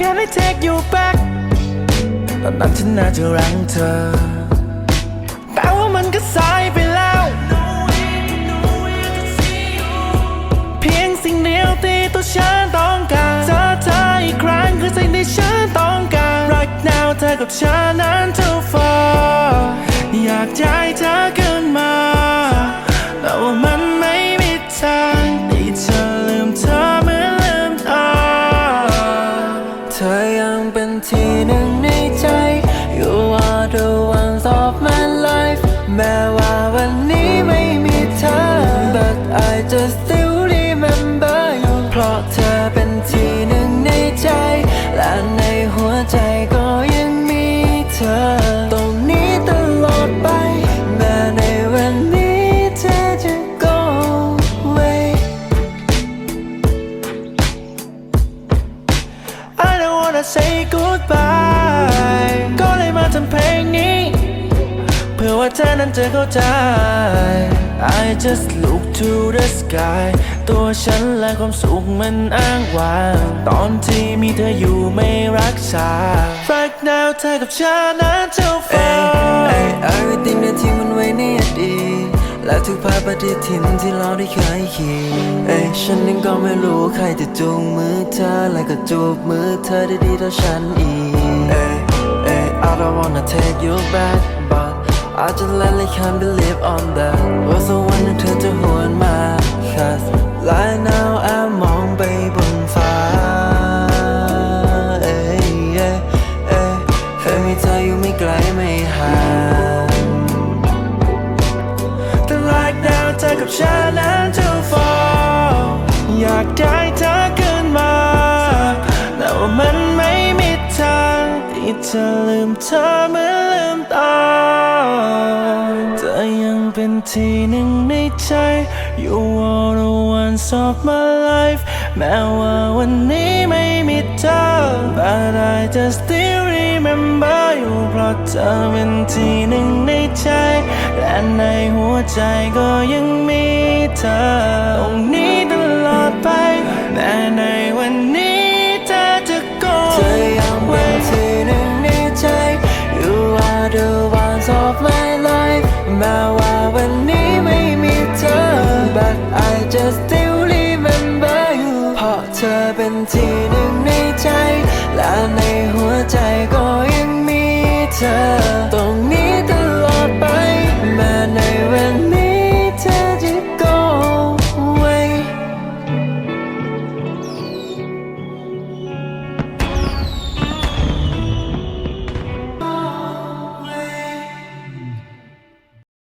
wanna take you back ตอนนั้นฉันน่าจะรังเธอ แต่ว่ามันก็สายไปแล้ว เพียงสิ่งเดียวที่ตัวฉันต้องการเจอเธออีกครั้งคือสิ่งที่ฉันต้องการ Right now เธอกับฉันนั้น too far อยากให้เธอขึ้นมา แต่ว่ามันไม่มีทาง อยังเป็นที่หนึ่งในใจ You are the ones of my life แม้ว่าวันนี้ไม่มีเธอ But I just still remember you เพราะเธอเป็นที่หนึ่งในใจ และในหัวใจก็ยังมีเธอ I don't wanna say goodbye ก็เลยมาทำเพลงนี้ เพื่อว่าเธอนั้นจะเข้าใจ I just look to the sky ตัวฉันและความสุขมันอ้างว้าง ตอนที่มีเธออยู่ไม่รักษา Right now เธอกับฉันนั้นเอ้ย far เอ้ย everything ได้ และทุกภาพปฏิทินที่เราได้เคยเขียนเอ้ยฉันเองก็ไม่รู้ใครจะจูงมือเธอและก็จูบมือเธอได้ดีเท่าฉันอีกเอ้ยเอ้ย I don't wanna take you back but I just really can't believe on that ว่าสักวันนึงเธอจะหวนมา cause right now I'm มองไปบนฟ้าเอ้ยเอ้ยเอ้ยเคยมีเธออยู่ไม่ไกลไม่ห่าง แต่ right now เธอกับฉันนั้น too far อยากได้เธอขึ้นมา แต่ว่ามันไม่มีทางที่จะลืมเธอเหมือนลืมตาเธอยังเป็นที่หนึ่งในใจ You are the ones of my life แม้ว่าวันนี้ไม่มีเธอ But I just still remember you เพราะเธอเป็นที่หนึ่งในใจ และในหัวใจก็ยังมีเธอตรงนี้ตลอดไปแม้ในวันนี้เธอจะกอดเธอยังเป็นที่หนึ่งในใจ You are the ones of my life แม้ว่าวันนี้ไม่มีเธอ But I just still remember you เพราะเธอเป็นที่หนึ่งในใจ และในหัวใจก็ยังมีเธอ